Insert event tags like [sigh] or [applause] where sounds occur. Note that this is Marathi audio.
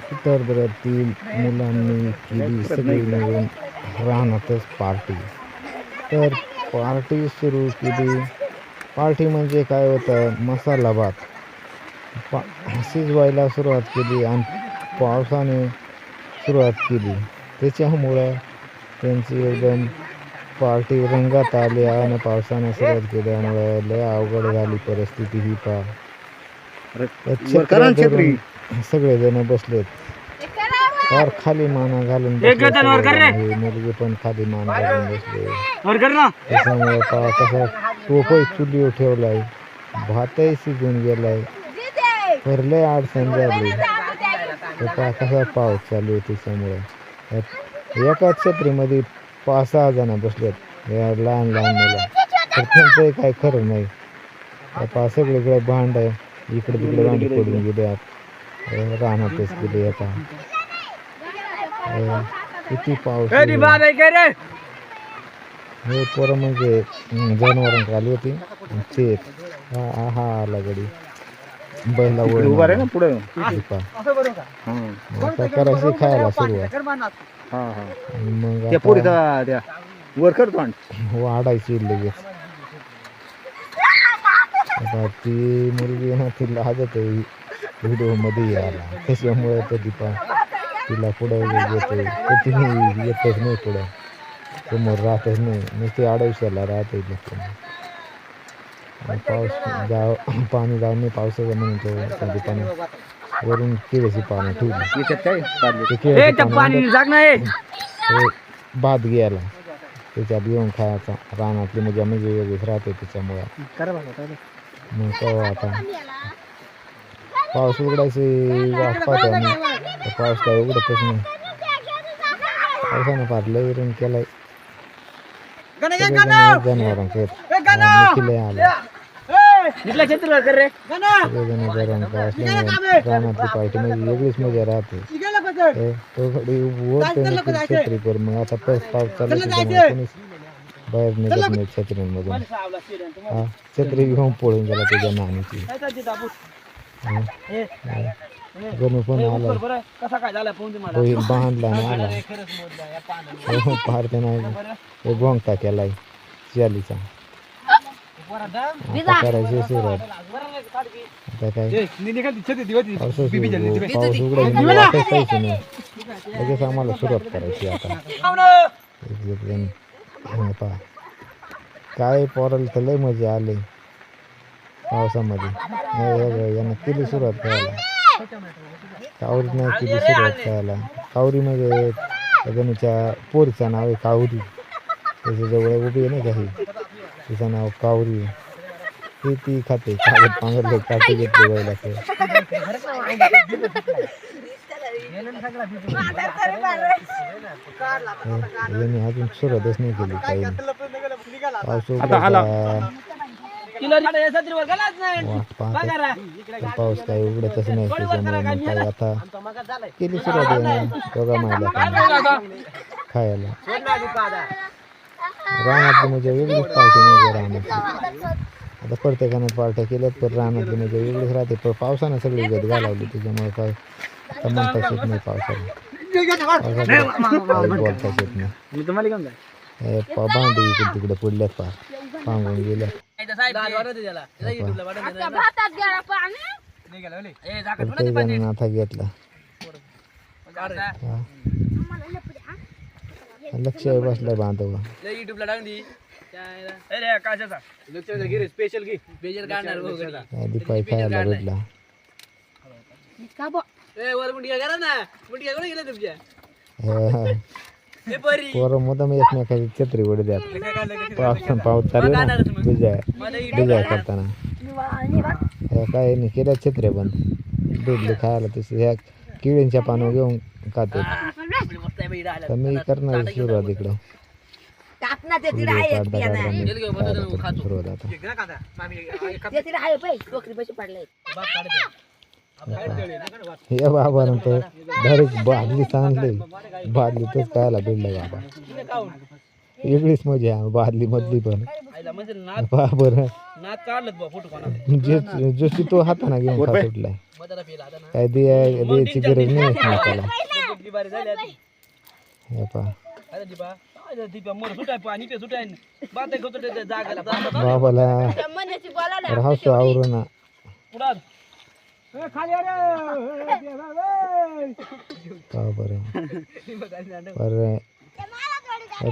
चित्रपटातील मुलांनी केली सगळी मिळून राहणारच पार्टी तर पार्टी सुरू केली. पार्टी म्हणजे काय होतं? मसाला भात. पा शिजवायला सुरुवात केली आणि पावसाने सुरुवात केली. त्याच्यामुळं त्यांची एकदम पार्टी रंगात आली आणि पावसाने सुरुवात केल्यामुळे लय अवघड झाली परिस्थिती ही पा छत्री. सगळेजण बसलेत. फार खाली माना घालून एक बसले मुलगी पण खाली मान घालून बसले त्याच्यामुळे कसा टोपही चुलीवर ठेवलाय भातही शिजून गेलाय. तर लय अडचण झाली. तर पा कसा पाऊस चालू आहे त्याच्यामुळे. एकाच छत्रीमध्ये पाच सहा जण बसलेत. या लहान लहान मुलं. तर त्यांचंही काय खरं नाही. सगळीकडे भांड आहे. इकडे तिकडे भांडी पडून गेले अं, रानातच गेले आता. किती पाऊस आहे. हे पोरं म्हणजे जनावरांकडे आली होती. आणि ते हा हा हा आला गडी बैला इकडे उभा रे ना पुढे. हा. आता करायची खायला सुरुवात. हा हा. मग त्या पोरीचा त्या वर कर तोंड. वाढायची लगेच. आता ती मुलगी ना ती लाजत आहे. व्हिडिओमध्ये यायला. त्याच्यामुळे तर दीपा तिला पुढं येते तर ती येतच नाही पुढं. समोर राहतच नाही. नुसती आडवशाला राहते आणि पाऊस जाव पाणी जाऊ नाही पावसाचं म्हणतो त्या दीपाने वरून केळीची पानं ठेवली ते केळीची भात घ्यायला. त्याच्यात येऊन खायचा. रानातली मजा म्हणजे वेगळीच राहते त्याच्यामुळं. मग कवा आता पाऊस उघडायची वाट पाहते आम्ही. तर पाऊस काय उघडतच नाही. पावसानं फार लय ऋण केलाय. जनावरांकडे किल्ले आले. निघला छत्रीवर कर रे. सगळेजण का असल्यामुळे रानातली पार्टी म्हणजे वेगळीच मजा राहते. तो घडी वर छत्रीवर मग आता पाऊस पाऊस चालू कोणीच बाहेर निघत नाही छत्रीमधून हा छत्री घेऊन पळून गेला त्याच्या नानीची. गणू पण आला. तो बांधला आणि आला. फार त्यानं गोंगटा केलाय चालीचा. करायची सुरुवात. आता काय? पाऊस पाऊस उघडायची वाटच पाहिजे नाही. लगेच आम्हाला सुरुवात करायची आता. आता काय पोराला तर लय मजा आली. पावसामध्ये. यांना हे यानं केली सुरुवात करायला. कावरीनं केली सुरुवात करायला. कावरी म्हणजे त्या गणूच्या पोरीचं नाव आहे कावरी. त्याच्याजवळ उभी आहे नाही काही तिचं नाव कावरी. ती ती खाते. कागद पांगरले काटे घेतले जायला यांनी अजून सुरुवातच नाही केली काही. पाऊस पाऊस काही उघडतच नाही त्याच्यामुळे आता केली सुरुवात बघा मायला. खायला. रानातली म्हणजे वेगळीच पार्टी म्हणजे रानातली. आता प्रत्येकानं पार्ट्या केल्यात पण रानातली म्हणजे वेगळीच राहते. पण पावसानं सगळी गत घालावली. त्याच्यामुळे काय आता म्हणताच येत नाही काही बोलताच येत नाही पा- भांडी इकडे तिकडे पडल्यात पार पांगून गेल्यात भातात गेला पाणी. प्रत्येक जणांना आता घेतला हा. लक्ष बसलाय बांधव स्पेशल घे काय दिपाई खायला भेटला का बो पोरं. मुदम एकमेकाची छत्री उडी द्यात पाऊस पाऊस चालू ना? करताना. काय नाही केल्या छत्र्या बंद दूधले खायला तसं ह्या किळींच्या पानं घेऊन खाते तर मी करणार सुरुवात इकडं. सुरुवात आता. हे बाबा नंतर डायरेक्ट बादली सांगले. बादलीतच खायला भेटलं बाबा. वेगळीच मजा आहे बादली मधली पण. आईला नाद पहा बरं नाद काढलं बा फोटो कोणा जे जोशी तो हाताना घेऊन खा सुटलाय काय द्या द्यायची गरज नाही त्याला? बाबाला राहतो आवरण पुढं [laughs]